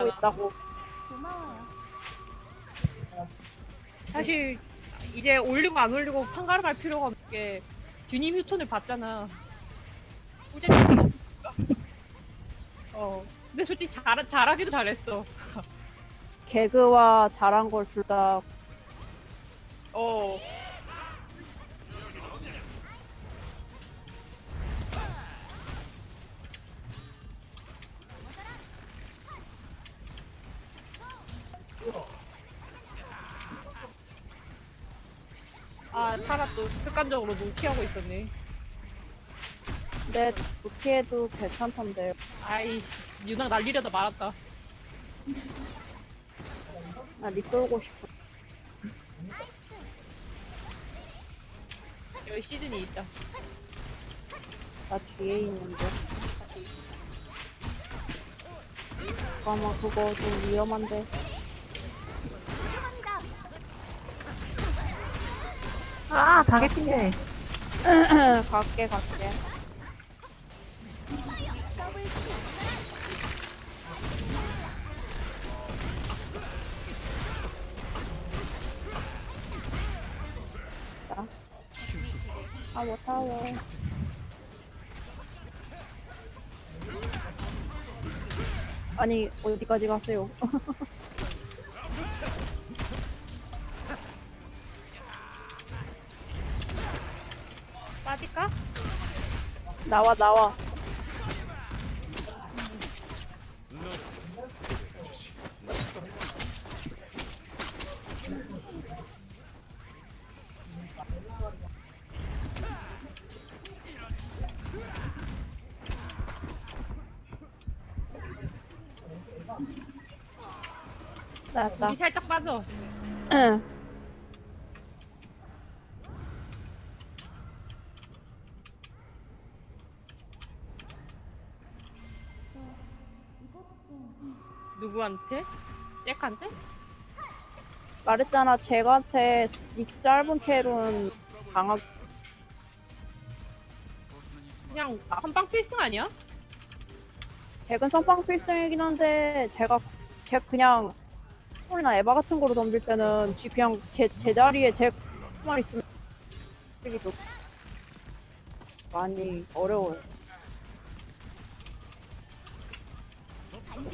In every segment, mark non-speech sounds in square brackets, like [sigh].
하고 있다고. 고마워요. 사실 이제 올리고 안 올리고 판가름할 필요가 없는 게 듀님 휴톤을 봤잖아. 꾸준히 어. 근데 솔직히 잘 잘하기도 잘했어. 개그와 잘한 걸 둘 다 어. 아, 타라 또 습관적으로 노티하고 있었네. 근데 노티해도 괜찮던데. 아이, 유나 날리려다 말았다. 나리 쏠고 싶어. 여기 시즌이 있다. 나 뒤에 있는데. 잠깐만 그거 좀 위험한데. 아, 다개핀데. [clears throat] 갈게 갈게. 타워 타워. 아니 어디까지 가세요? [laughs] 나와 나와. 나왔다. 여기 살짝 빠져. 응. 누구한테? 잭한테? 말했잖아, 잭한테 닉스 짧은 캐론 강하, 그냥 선빵 필승 아니야? 잭은 선빵 필승이긴 한데, 제가, 잭 그냥, 폴이나 에바 같은 거로 덤빌 때는, 지 그냥 제, 제자리에 잭만 있으면, 쓰기도 많이 어려워요.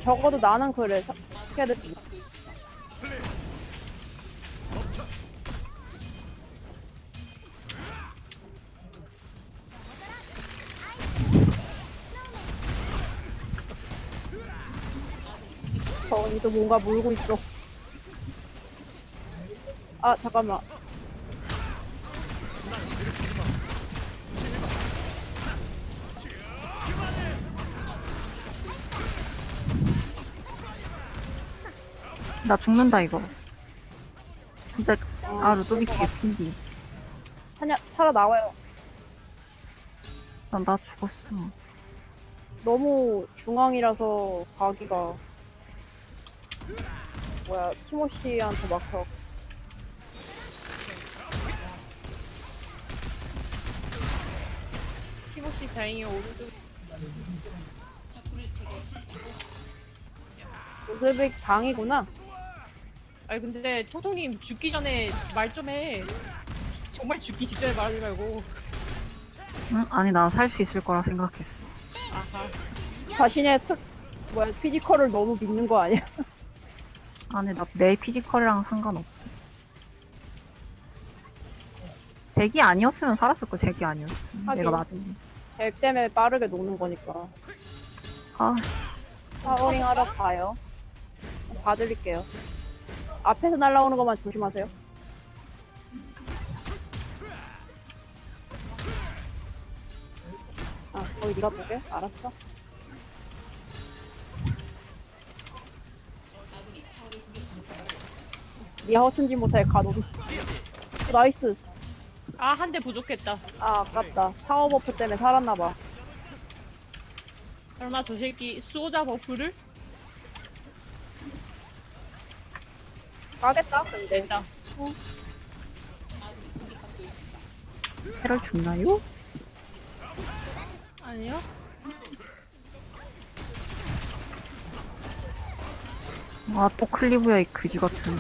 적어도 나는 그래, 스케드 저기도 뭔가 물고 있어. 아, 잠깐만. 나 죽는다, 이거. 진짜, 아, 루도비키 개핀디. 하냐, 살아 나와요. 난나 죽었어. 너무 중앙이라서 가기가. 뭐야, 티모시한테 막혀. 티모시 다행히 오른쪽 로드백 당이구나. 아니 근데 토토님 죽기 전에 말 좀 해. 정말 죽기 직전에 말하지 말고. 응? 아니, 나 살 수 있을 거라 생각했어. 아하. 자신의 트, 뭐야, 피지컬을 너무 믿는 거 아니야? [laughs] 아니, 나 내 피지컬이랑 상관없어. 덱이 아니었으면 살았을 거, 덱이 아니었으면. 하긴. 내가 맞은. 잭 때문에 빠르게 노는 거니까. 아, 파워링 하러 가요. 봐드릴게요. 앞에서 날라오는 것만 조심하세요. 아, 거기 네가 보게? 알았어. 니가 허춘지 못해 가둬도. 나이스. 아 한 대 부족했다. 아, 아깝다. 파워 버프 때문에 살았나봐. 설마 저 새끼 수호자 버프를? 가겠다, 근데. 해를 죽나요? 아니요? 아, 또 클리브야, 이 그지 같은.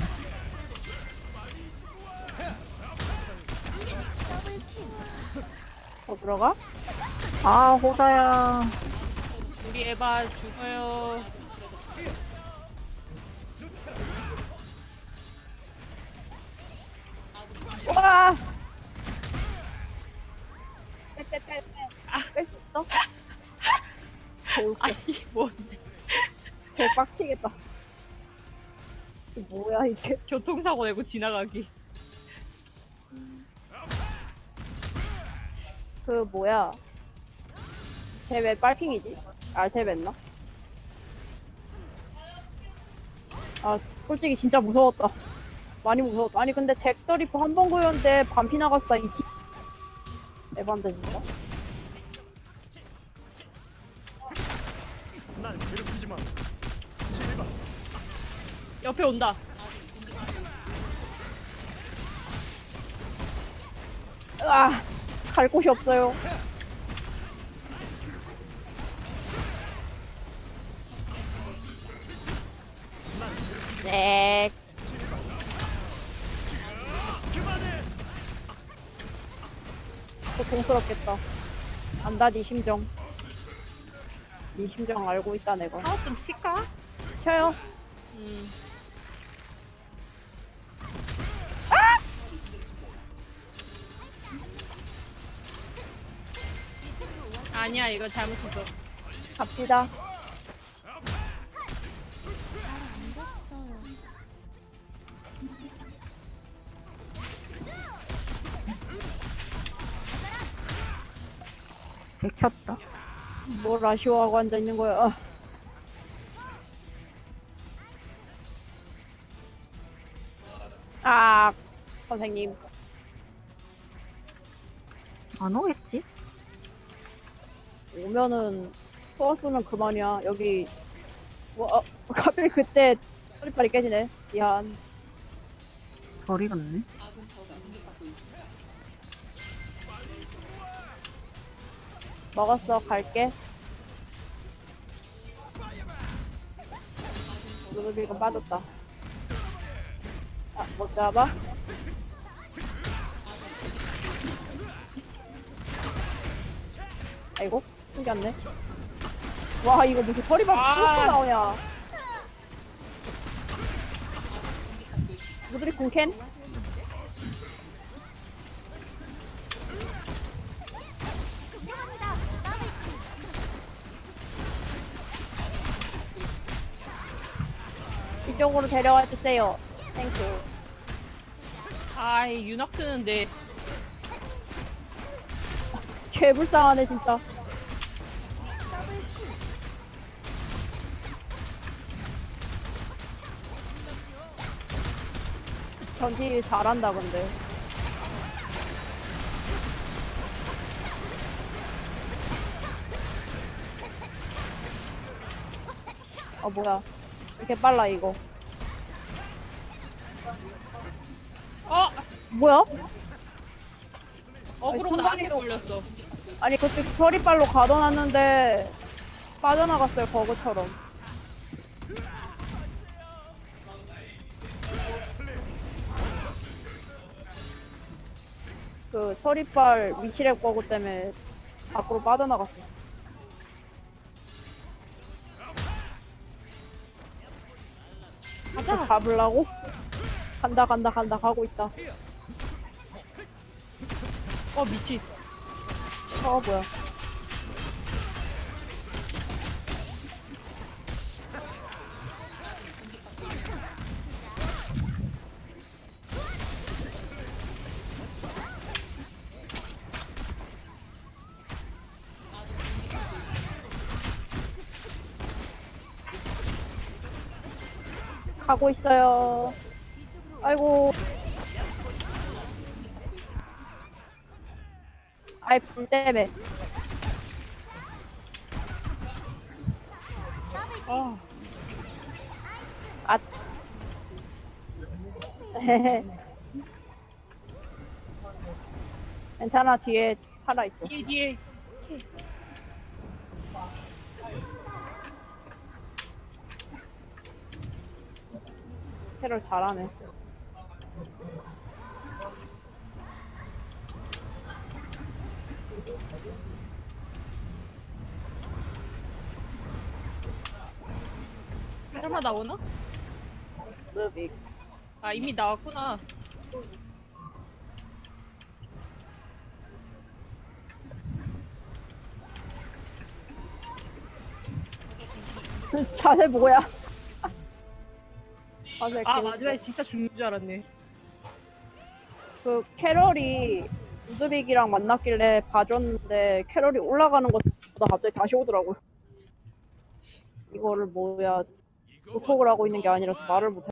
더 들어가? 아, 호자야. 우리 에바 죽어요. 와! 빼빼빼빼. 뺄수 있어? 아니 뭐 제일 빡치겠다. 이게 뭐야 이게? 교통사고 내고 지나가기. 그 뭐야? 쟤 왜 빨핑이지? 알테 뱉나? 아 솔직히 진짜 무서웠다. 많이 무서웠다. 아니 근데 잭더 리프 한번 고였는데 반피 나갔다 이 티. 에반데 진짜. 옆에 온다. 으아! 갈 곳이 없어요. 네. 고통스럽겠다. 안다, 네 심정. 네 심정 알고 있다, 내가. 사업 좀 칠까? 쉬어요. 음. 아니야 이거 잘못했어. 갑시다. 제켰다. 뭘 아쉬워하고 앉아 있는 거야. 아. 아, 선생님. 안 오겠지? 오면은 쏘았으면 그만이야. 여기 뭐 어, [laughs] 갑자기 그때 허리빨이 깨지네. 미안. 덜 익었네. 먹었어. 갈게. 루비가 빠졌다. 아, 못 잡아? 아이고, 숨겼네. 와, 이거 무슨 허리발 아. 뚫고 나오냐. 무드리 궁캔? 이쪽으로 데려와 주세요. 땡큐. 아이 윤학 쓰는데 [laughs] 개불쌍하네, 진짜. 전지 잘한다, 근데. 아, 뭐야. 왜 이렇게 빨라, 이거. 어 뭐야? 어그로가 아니, 나한테. 걸렸어. 아니, 그때 서리빨로 가둬놨는데, 빠져나갔어요, 버그처럼. 그, 서리빨 위치랩 버그 때문에 밖으로 빠져나갔어. 가자. 잡으려고? 간다, 간다, 간다, 가고 있다. 어 미치. 어, 뭐야. 가고 있어요. 아이고. 아이, 불 때문에. 아 아. [laughs] 괜찮아, 뒤에 살아있어. 뒤에 뒤에. 캐럴 잘하네. 설마 나오나? 무비. 아 이미 나왔구나. [laughs] 자세 뭐야? [laughs] 자세 아 개- 마지막에 진짜 죽는 줄 알았네. 그 캐럴이 루드빅이랑 만났길래 봐줬는데 캐럴이 올라가는 것보다 갑자기 다시 오더라고요. 이거를 뭐야 노톡을 하고 있는 게 아니라서 말을 못해.